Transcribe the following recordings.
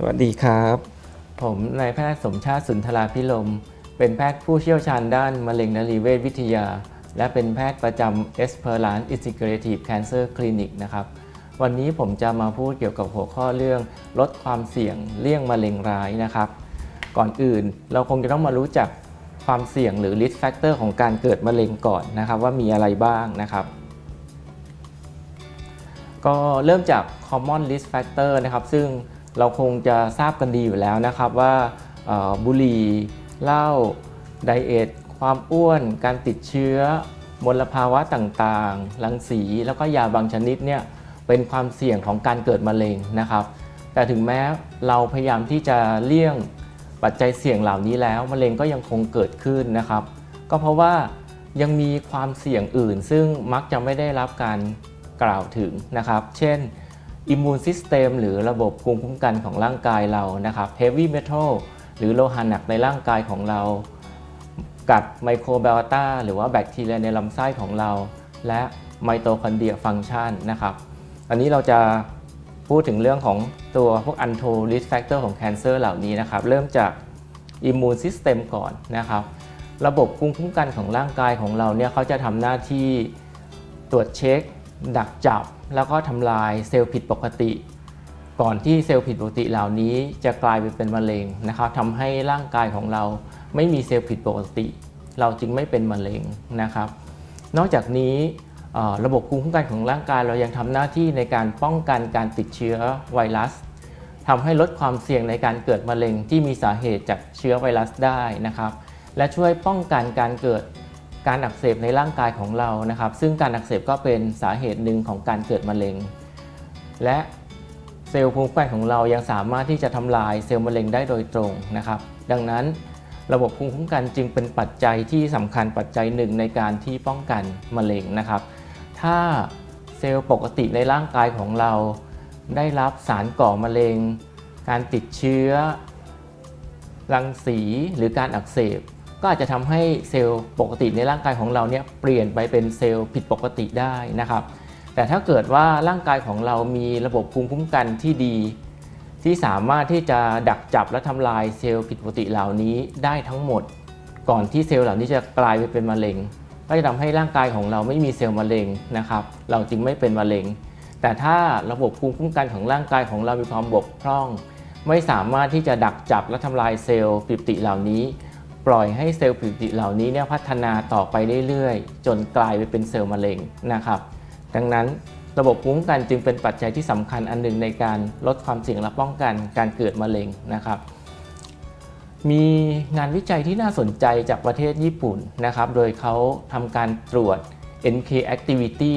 สวัสดีครับ ผมนายแพทย์สมชาติสุนทราพิลม เป็นแพทย์ผู้เชี่ยวชาญด้านมะเร็งนรีเวชวิทยา และเป็นแพทย์ประจำ Esperance Integrative Cancer Clinic นะครับ วันนี้ผมจะมาพูดเกี่ยวกับหัวข้อเรื่องลดความเสี่ยงเลี่ยงมะเร็งร้ายนะครับ ก่อนอื่นเราคงจะต้องมารู้จักความเสี่ยงหรือ risk factor ของการเกิดมะเร็งก่อนนะครับว่ามีอะไรบ้างนะครับ ก็เริ่มจาก common risk factor นะครับ ซึ่ง เราคงจะทราบกันดีอยู่แล้วนะครับว่าบุหรี่เหล้าไดเอทความอ้วน การติดเชื้อ มลภาวะต่างๆ รังสี แล้วก็ยาบางชนิดเนี่ยเป็นความเสี่ยงของการเกิดมะเร็งนะครับ แต่ถึงแม้เราพยายามที่จะเลี่ยงปัจจัยเสี่ยงเหล่านี้แล้วมะเร็งก็ยังคงเกิดขึ้นนะครับ ก็เพราะว่ายังมีความเสี่ยงอื่น ซึ่งมักจะไม่ได้รับการกล่าวถึงนะครับ เช่น อิมมูนซิสเต็มหรือระบบภูมิคุ้มกันของร่างกายเรานะครับเฮฟวี่เมทัลหรือโลหะหนักในร่างกายของเรา กัดไมโครไบโอตาหรือว่าแบคทีเรียในลำไส้ของเรา และไมโตคอนเดรียฟังชันนะครับ อันนี้เราจะพูดถึงเรื่องของตัวพวกอันโทริสแฟกเตอร์ของแคนเซอร์เหล่านี้นะครับ เริ่มจากอิมมูนซิสเต็มก่อนนะครับ ระบบภูมิคุ้มกันของร่างกายของเราเนี่ยเขาจะทำหน้าที่ตรวจเช็ค ดักจับแล้วก็ทำลายเซลล์ผิดปกติ ก่อนที่เซลล์ผิดปกติเหล่านี้จะกลายไปเป็นมะเร็งนะครับทำให้ร่างกายของเราไม่มีเซลล์ผิดปกติ เราจึงไม่เป็นมะเร็งนะครับ นอกจากนี้ระบบภูมิคุ้มกันของร่างกายเรายังทำหน้าที่ในการป้องกันการติดเชื้อไวรัสทำให้ลดความเสี่ยงในการเกิดมะเร็งที่มีสาเหตุจากเชื้อไวรัสได้นะครับ และช่วยป้องกันการเกิด การอักเสบในร่างกายของเรานะครับ ซึ่งการอักเสบก็เป็นสาเหตุหนึ่งของการเกิดมะเร็ง และเซลล์ภูมิคุ้มกันของเรายังสามารถที่จะทำลายเซลล์มะเร็งได้โดยตรงนะครับ ดังนั้นระบบภูมิคุ้มกันจึงเป็นปัจจัยที่สำคัญปัจจัยหนึ่งในการที่ป้องกันมะเร็งนะครับ ถ้าเซลล์ปกติในร่างกายของเรา ได้รับสารก่อมะเร็ง การติดเชื้อรังสีหรือการอักเสบ ก็อาจจะทำให้เซลล์ปกติในร่างกายของเราเนี่ยเปลี่ยนไปเป็นเซลล์ผิดปกติได้นะครับ แต่ถ้าเกิดว่าร่างกายของเรามีระบบภูมิคุ้มกันที่ดี ที่สามารถที่จะดักจับและทำลายเซลล์ผิดปกติเหล่านี้ได้ทั้งหมด ก่อนที่เซลล์เหล่านี้จะกลายไปเป็นมะเร็ง ก็จะทำให้ร่างกายของเราไม่มีเซลล์มะเร็งนะครับ เราจึงไม่เป็นมะเร็ง แต่ถ้าระบบภูมิคุ้มกันของร่างกายของเรามีความบกพร่อง ไม่สามารถที่จะดักจับและทำลายเซลล์ผิดปกติเหล่านี้ ปล่อยให้เซลล์ผิดปกติเหล่านี้เนี่ยพัฒนาต่อไปเรื่อยๆ จนกลายไปเป็นเซลล์มะเร็งนะครับดังนั้นระบบภูมิคุ้มกันจึงเป็นปัจจัยที่สำคัญอันหนึ่งในการลดความเสี่ยงและป้องกันการเกิดมะเร็งนะครับมีงานวิจัยที่น่าสนใจจากประเทศญี่ปุ่นนะครับ โดยเขาทำการตรวจ NK activity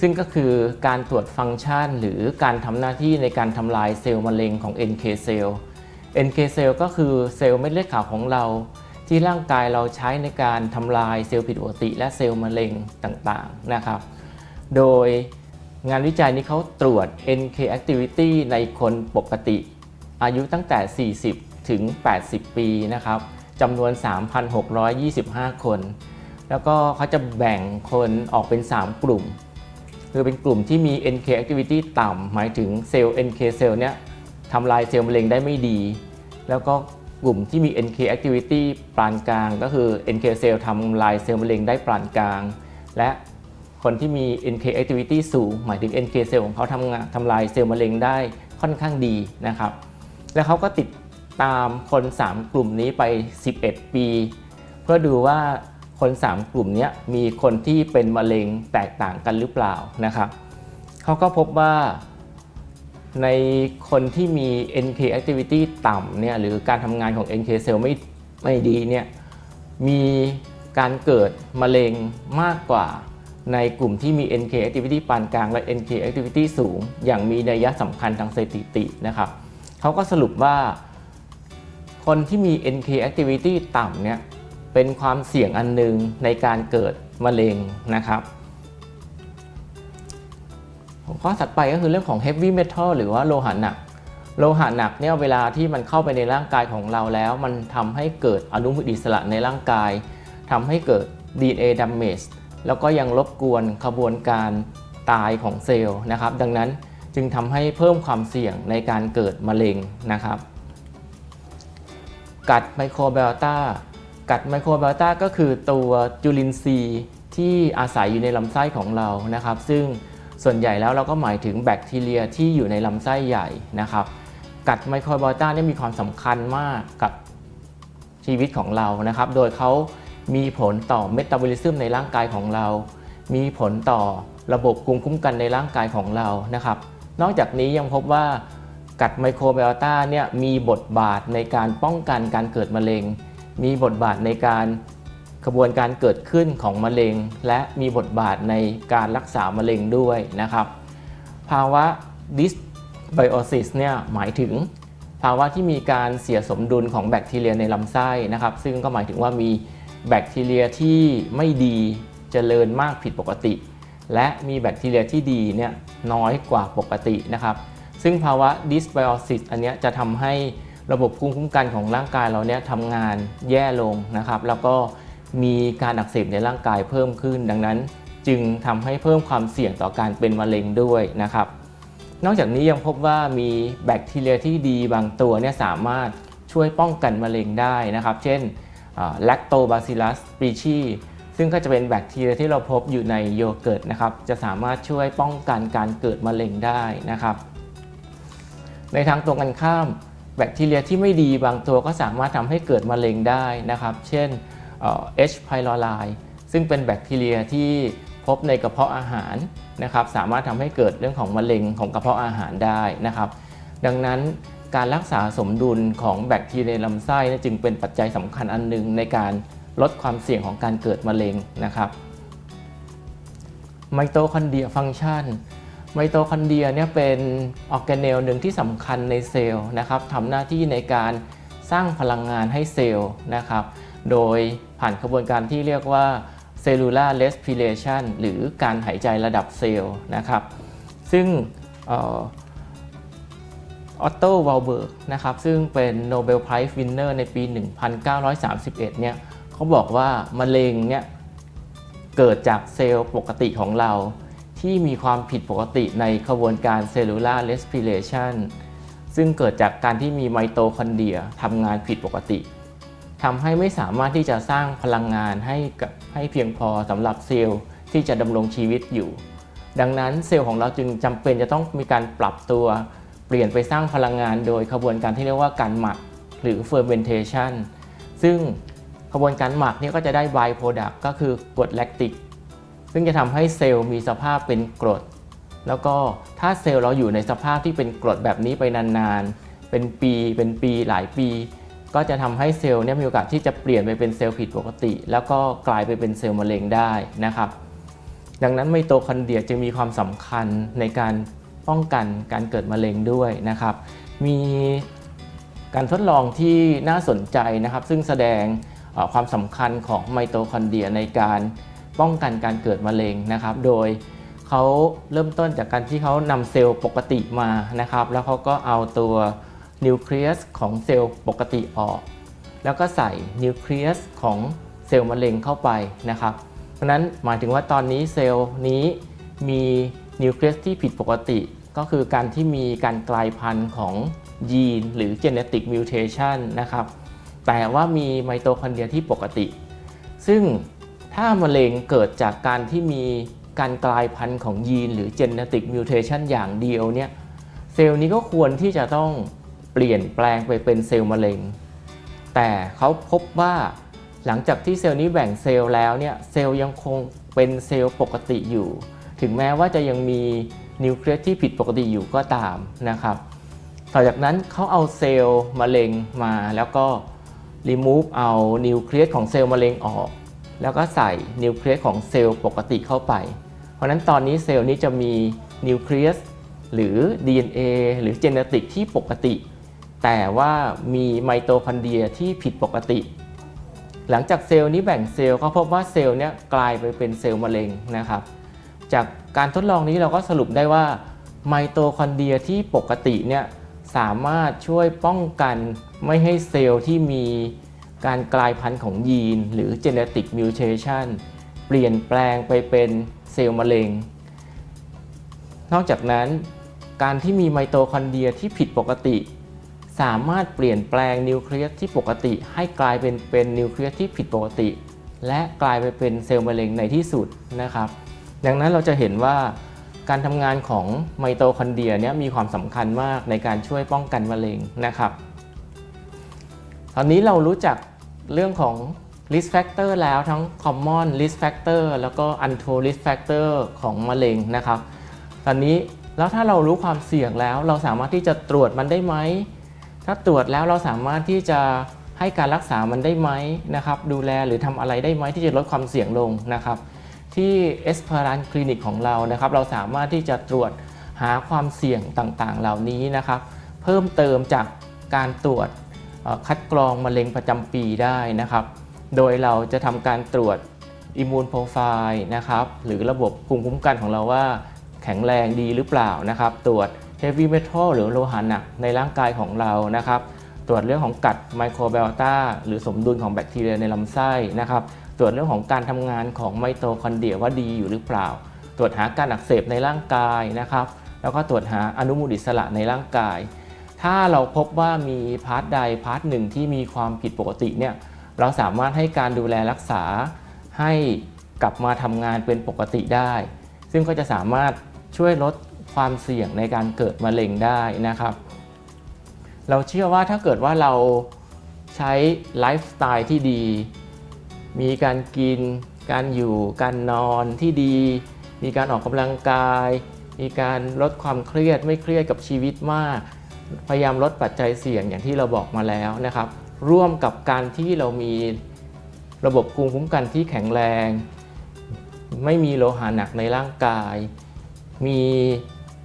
ซึ่งก็คือการตรวจฟังก์ชัน หรือการทำหน้าที่ในการทำลายเซลล์มะเร็งของ NK เซลล์ NK เซลล์ก็คือเซลล์เม็ดเลือดขาวของเรา ที่ร่างกายเราใช้ในการทำลายเซลล์ผิดปกติ และเซลล์มะเร็งต่างๆนะครับ โดยงานวิจัยนี้เขาตรวจ NK activity ในคนปกติ อายุตั้งแต่ 40 ถึง 80 ปีนะครับจำนวน 3,625 คน แล้วก็เขาจะแบ่งคนออกเป็น 3 กลุ่ม คือเป็นกลุ่มที่มี NK activity ต่ำหมายถึงเซลล์ NK เซลล์เนี้ยทำลายเซลล์มะเร็งได้ไม่ดี แล้วก็ กลุ่มที่มี NK activity ปานกลาง ก็คือ NK เซลล์ทำลายเซลล์มะเร็งได้ปานกลาง และคนที่มี NK activity สูง หมายถึง NK เซลล์ของเขาทำงานทำลายเซลล์มะเร็งได้ค่อนข้างดีนะครับ แล้วเขาก็ติดตามคน 3 กลุ่มนี้ไป 11 ปี เพื่อดูว่าคน 3 กลุ่มนี้มีคนที่เป็นมะเร็งแตกต่างกันหรือเปล่านะครับเขาก็พบว่า ในคนที่มี NK activity ต่ำเนี่ยหรือการทำงานของ NK cell ไม่ไม่ดีเนี่ยมีการเกิดมะเร็งมากกว่าในกลุ่มที่มี NK activity ปานกลางและ NK activity สูง อย่างมีนัยสำคัญทางสถิตินะครับเขาก็สรุปว่า คนที่มี NK activity ต่ำเนี่ยเป็นความเสี่ยงอันหนึงในการเกิดมะเร็งนะครับ หัวข้อถัดไปก็คือเรื่องของ heavy metal หรือว่าโลหะหนัก โลหะหนักเนี่ยเวลาที่มันเข้าไปในร่างกายของเราแล้ว มันทำให้เกิดอนุมูลอิสระในร่างกายทำให้เกิด DNA damage แล้วก็ยังรบกวนขบวนการตายของเซลล์นะครับ ดังนั้นจึงทำให้เพิ่มความเสี่ยงในการเกิดมะเร็งนะครับ กัดไมโครไบโอตากัดไมโครไบโอตาก็คือตัวจุลินทรีย์ที่อาศัยอยู่ในลำไส้ของเรานะครับ ซึ่ง ส่วนใหญ่แล้วเราก็หมายถึงแบคทีเรียที่อยู่ในลำไส้ใหญ่นะครับ กัดไมโครไบโอตาเนี่ยมีความสำคัญมากกับชีวิตของเรานะครับ โดยเขามีผลต่อเมตาบอลิซึมในร่างกายของเรา มีผลต่อระบบภูมิคุ้มกันในร่างกายของเรานะครับ นอกจากนี้ยังพบว่ากัดไมโครไบโอตาเนี่ยมีบทบาทในการป้องกันการเกิดมะเร็ง มีบทบาทในการ กระบวนการเกิดขึ้นของมะเร็ง และมีบทบาทในการรักษามะเร็งด้วยนะครับ ภาวะ dysbiosis เนี่ยหมายถึง ภาวะที่มีการเสียสมดุลของแบคทีเรียในลำไส้นะครับ ซึ่งก็หมายถึงว่ามีแบคทีเรียที่ไม่ดีเจริญมากผิดปกติ และมีแบคทีเรียที่ดีเนี่ยน้อยกว่าปกตินะครับ ซึ่งภาวะ dysbiosis อันนี้จะทำให้ระบบภูมิคุ้มกันของร่างกายเราเนี่ยทำงานแย่ลงนะครับ แล้วก็ มีการอักเสบในร่างกายเพิ่มขึ้น ดังนั้นจึงทำให้เพิ่มความเสี่ยงต่อการเป็นมะเร็งด้วยนะครับ นอกจากนี้ยังพบว่ามีแบคทีเรียที่ดีบางตัวเนี่ยสามารถช่วยป้องกันมะเร็งได้นะครับ เช่น Lactobacillus species ซึ่งก็จะเป็นแบคทีเรียที่เราพบอยู่ในโยเกิร์ตนะครับ จะสามารถช่วยป้องกันการเกิดมะเร็งได้นะครับ ในทางตรงกันข้าม แบคทีเรียที่ไม่ดีบางตัวก็สามารถทำให้เกิดมะเร็งได้นะครับ เช่น H. pylori ซึ่งเป็นแบคทีเรียที่พบในกระเพาะอาหารนะครับสามารถทำให้เกิดเรื่องของมะเร็งของกระเพาะอาหารได้นะครับ ดังนั้นการรักษาสมดุลของแบคทีเรียลำไส้จึงเป็นปัจจัยสำคัญอันหนึงในการลดความเสี่ยงของการเกิดมะเร็งนะครับไมโตคอนเดรียฟังก์ชันไมโตคอนเดรียเนี่ยเป็นออร์แกเนลหนึ่งที่สำคัญในเซลล์นะครับทำหน้าที่ในการสร้างพลังงานให้เซลล์นะครับ โดยผ่านกระบวนการที่เรียกว่า cellular respiration หรือการหายใจระดับเซลล์นะครับ ซึ่งออตโตว a ลเบิร์กนะครับ ซึ่งเป็นโนเบลไพรส์วินเนอร์ในปี 1931 เนี่ยเขาบอกว่ามะเร็งเนี่ยเกิดจากเซลล์ปกติของเรา ที่มีความผิดปกติในขบวนการเซลลูลาร์เรสปิเรชันซึ่งเกิดจากการที่มีไมโตคอนเดรียทำงานผิดปกติ ทำให้ไม่สามารถที่จะสร้างพลังงานให้กับให้เพียงพอสำหรับเซลล์ที่จะดำรงชีวิตอยู่ ดังนั้นเซลล์ของเราจึงจำเป็นจะต้องมีการปรับตัว เปลี่ยนไปสร้างพลังงานโดยขบวนการที่เรียกว่าการหมักหรือ fermentation ซึ่งกระบวนการหมักนี่ก็จะได้ by product ก็คือกรดแลคติก ซึ่งจะทำให้เซลล์มีสภาพเป็นกรด แล้วก็ถ้าเซลล์เราอยู่ในสภาพที่เป็นกรดแบบนี้ไปนานๆ เป็นปี เป็นปีหลายปี ก็จะทำให้เซลล์เนี่ยมีโอกาสที่จะเปลี่ยนไปเป็นเซลล์ผิดปกติ แล้วก็กลายไปเป็นเซลล์มะเร็งได้นะครับ ดังนั้นไมโตคอนเดรียจึงมีความสำคัญในการป้องกันการเกิดมะเร็งด้วยนะครับ มีการทดลองที่น่าสนใจนะครับ ซึ่งแสดงความสำคัญของไมโตคอนเดรียในการป้องกันการเกิดมะเร็งนะครับ โดยเขาเริ่มต้นจากการที่เขานำเซลล์ปกติมานะครับ แล้วเขาก็เอาตัว นิวเคลียสของเซลล์ปกติออก แล้วก็ใส่นิวเคลียสของเซลล์มะเร็งเข้าไปนะครับเพราะนั้นหมายถึงว่าตอนนี้เซลล์นี้มีนิวเคลียสที่ผิดปกติ ก็คือการที่มีการกลายพันธุ์ของยีนหรือ genetic mutation นะครับ แต่ว่ามีไมโตคอนเดรียที่ปกติ ซึ่งถ้ามะเร็งเกิดจากการที่มีการกลายพันธุ์ของยีนหรือ genetic mutation อย่างเดียวเนี่ย เซลล์นี้ก็ควรที่จะต้อง เปลี่ยนแปลงไปเป็นเซลล์มะเร็ง แต่เขาพบว่าหลังจากที่เซลล์นี้แบ่งเซลล์แล้วเนี่ยเซลล์ยังคงเป็นเซลล์ปกติอยู่ ถึงแม้ว่าจะยังมีนิวเคลียสที่ผิดปกติอยู่ก็ตามนะครับ ต่อจากนั้นเขาเอาเซลล์มะเร็งมาแล้วก็ remove เอานิวเคลียสของเซลล์มะเร็งออก แล้วก็ใส่นิวเคลียสของเซลล์ปกติเข้าไป เพราะฉะนั้นตอนนี้เซลล์นี้จะมีนิวเคลียสหรือ DNA หรือเจเนติกที่ปกติ แต่ว่ามีไมโตคอนเดรียที่ผิดปกติ หลังจากเซลล์นี้แบ่งเซลล์ก็พบว่าเซลล์เนี้ยกลายไปเป็นเซลล์มะเร็งนะครับ จากการทดลองนี้เราก็สรุปได้ว่าไมโตคอนเดรียที่ปกติเนี่ยสามารถช่วยป้องกันไม่ให้เซลล์ที่มีการกลายพันธุ์ของยีน หรือ genetic mutation เปลี่ยนแปลงไปเป็นเซลล์มะเร็ง นอกจากนั้น การที่มีไมโตคอนเดรียที่ผิดปกติ สามารถเปลี่ยนแปลงนิวเคลียสที่ปกติ ให้กลายเป็นเป็นนิวเคลียสที่ผิดปกติ และกลายไปเป็นเซลล์มะเร็งในที่สุดนะครับ ดังนั้นเราจะเห็นว่าการทำงานของไมโตคอนเดรียเนี่ยมีความสำคัญมากในการช่วยป้องกันมะเร็งนะครับ ตอนนี้เรารู้จักเรื่องของ risk factor แล้วทั้ง common risk factor แล้วก็ untold risk factor ของมะเร็งนะครับ ตอนนี้แล้วถ้าเรารู้ความเสี่ยงแล้วเราสามารถที่จะตรวจมันได้ไหม ถ้าตรวจแล้วเราสามารถที่จะให้การรักษามันได้ไหมนะครับ ดูแลหรือทำอะไรได้ไหมที่จะลดความเสี่ยงลงนะครับ ที่เอสเพรานคลินิกของเรานะครับ เราสามารถที่จะตรวจหาความเสี่ยงต่างๆ เหล่านี้นะครับ เพิ่มเติมจากการตรวจคัดกรองมะเร็งประจำปีได้นะครับ โดยเราจะทำการตรวจอิมมูนโปรไฟล์นะครับ หรือระบบภูมิคุ้มกันของเราว่าแข็งแรงดีหรือเปล่านะครับ ตรวจ เฮฟวี่เมทัลหรือโลหะหนักในร่างกายของเรานะครับ ตรวจเรื่องของกัดไมโครไบโอตาหรือสมดุลของแบคทีเรียในลำไส้นะครับ ตรวจเรื่องของการทำงานของไมโตคอนเดรียว่าดีอยู่หรือเปล่า ตรวจหาการอักเสบในร่างกายนะครับ แล้วก็ตรวจหาอนุมูลอิสระในร่างกาย ถ้าเราพบว่ามีพาร์ทใดพาร์ทหนึ่งที่มีความผิดปกติเนี่ยเราสามารถให้การดูแลรักษาให้กลับมาทำงานเป็นปกติได้ ซึ่งก็จะสามารถช่วยลด ความเสี่ยงในการเกิดมะเร็งได้นะครับ เราเชื่อว่าถ้าเกิดว่าเราใช้ไลฟ์สไตล์ที่ดี มีการกิน การอยู่ การนอนที่ดี มีการออกกำลังกาย มีการลดความเครียดไม่เครียดกับชีวิตมาก พยายามลดปัจจัยเสี่ยงอย่างที่เราบอกมาแล้วนะครับ ร่วมกับการที่เรามีระบบภูมิคุ้มกันที่แข็งแรง ไม่มีโลหะหนักในร่างกาย มี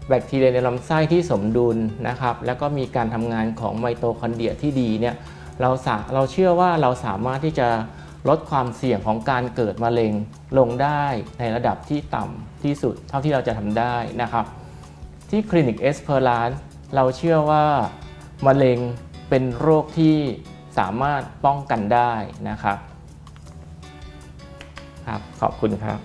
แบคทีเรียในลำไส้ที่สมดุลนะครับ แล้วก็มีการทำงานของไมโตคอนเดรียที่ดีเนี่ยเราสาเราเชื่อว่าเราสามารถที่จะลดความเสี่ยงของการเกิดมะเร็งลงได้ในระดับที่ต่ำที่สุดเท่าที่เราจะทำได้นะครับ ที่คลินิกเอสเพอร์ลานเราเชื่อว่ามะเร็งเป็นโรคที่สามารถป้องกันได้นะครับ ครับ ขอบคุณครับ